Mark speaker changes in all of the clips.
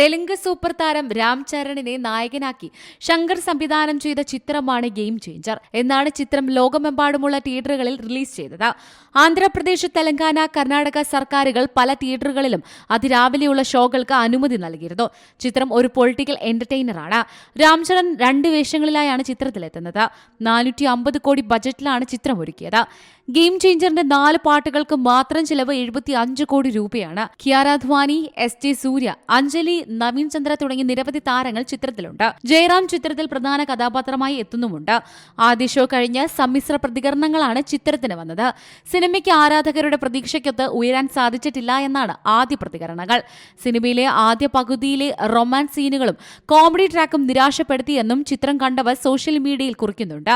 Speaker 1: Telugu super താരം രാം ചരണിനെ നായകനാക്കി ശങ്കർ സംവിധാനം ചെയ്ത ചിത്രമാണ് ഗെയിം ചേഞ്ചർ. എന്നാണ് ചിത്രം ലോകമെമ്പാടുമുള്ള തിയേറ്ററുകളിൽ റിലീസ് ചെയ്തത്. ആന്ധ്രാപ്രദേശ് തെലങ്കാന കർണാടക സർക്കാരുകൾ പല തിയേറ്ററുകളിലും അതിരാവിലെയുള്ള ഷോകൾക്ക് അനുമതി നൽകിയിരുന്നു. ചിത്രം ഒരു പൊളിറ്റിക്കൽ എന്റർടൈനറാണ് രാംചരൺ രണ്ട് വേഷങ്ങളിലായാണ് ചിത്രത്തിലെത്തുന്നത്. നാനൂറ്റി അമ്പത് കോടി ബജറ്റിലാണ് ചിത്രം ഒരുക്കിയത് ഗെയിം ചേഞ്ചറിന്റെ നാല് പാട്ടുകൾക്ക് മാത്രം ചിലവ് എഴുപത്തി അഞ്ച് കോടി രൂപയാണ്. കിയാരാധ്വാനി എസ് ജെ സൂര്യ അഞ്ജലി നവീൻ ചന്ദ്ര തുടങ്ങി നിരവധി താരങ്ങൾ ചിത്രത്തിലുണ്ട്. ജയറാം ചിത്രത്തിൽ പ്രധാന കഥാപാത്രമായി എത്തുന്നുമുണ്ട്. ആദ്യ ഷോ കഴിഞ്ഞ് സമ്മിശ്ര പ്രതികരണങ്ങളാണ് ചിത്രത്തിന് വന്നത്. സിനിമയ്ക്ക് ആരാധകരുടെ പ്രതീക്ഷയ്ക്കൊത്ത് ഉയരാൻ സാധിച്ചിട്ടില്ല എന്നാണ് ആദ്യ പ്രതികരണങ്ങൾ. സിനിമയിലെ ആദ്യ പകുതിയിലെ റൊമാൻസ് സീനുകളും കോമഡി ട്രാക്കും നിരാശപ്പെടുത്തിയെന്നും ചിത്രം കണ്ടവർ സോഷ്യൽ മീഡിയയിൽ കുറിക്കുന്നുണ്ട്.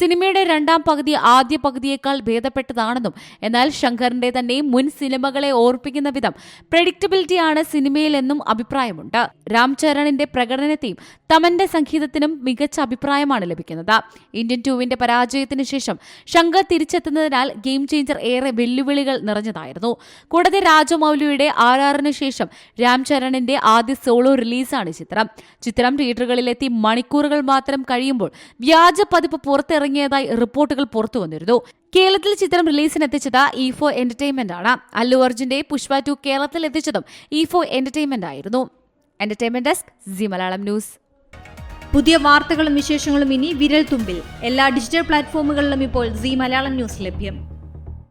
Speaker 1: സിനിമയുടെ രണ്ടാം പകുതി ആദ്യ പകുതിയേക്കാൾ ഭേദപ്പെട്ടതാണെന്നും എന്നാൽ ശങ്കറിന്റെ തന്നെ മുൻ സിനിമകളെ ഓർപ്പിക്കുന്ന വിധം പ്രഡിക്റ്റബിലിറ്റിയാണ് സിനിമയിലെന്നും അഭിപ്രായമുണ്ട്. രാം ചരണിന്റെ പ്രകടനത്തെയും തമന്റെ സംഗീതത്തിനും മികച്ച അഭിപ്രായമാണ് ലഭിക്കുന്നത്. ഇന്ത്യൻ ടൂവിന്റെ പരാജയത്തിന് ശേഷം ശങ്കർ തിരിച്ചെത്തുന്നതിനാൽ ഗെയിം ചേഞ്ചർ ഏറെ വെല്ലുവിളികൾ നിറഞ്ഞതായിരുന്നു. കൂടാതെ രാജമൌലിയുടെ ആർ ആറിന് ശേഷം രാം ചരണിന്റെ ആദ്യ സോളോ റിലീസാണ് ചിത്രം. ചിത്രം തിയേറ്ററുകളിലെത്തി മണിക്കൂറുകൾ മാത്രം കഴിയുമ്പോൾ വ്യാജ പതിപ്പ് പുറത്തിറങ്ങിയതായി റിപ്പോർട്ടുകൾ പുറത്തു വന്നിരുന്നു കേരളത്തിൽ ചിത്രം റിലീസിനെത്തിച്ചത് ഇഫോ എന്റർടൈൻമെന്റ് ആണ്. അല്ലു അർജുന്റെ പുഷ്പ ടു കേരളത്തിൽ എത്തിച്ചതും ഇഫോ എന്റർടൈൻമെന്റ് ആയിരുന്നു. Entertainment desk Zee Malayalam news
Speaker 2: പുതിയ വാർത്തകളും വിശേഷങ്ങളും ഇനി വിരൽ തുമ്പിൽ. എല്ലാ ഡിജിറ്റൽ പ്ലാറ്റ്ഫോമുകളിലും ഇപ്പോൾ സി മലയാളം ന്യൂസ് ലഭ്യം.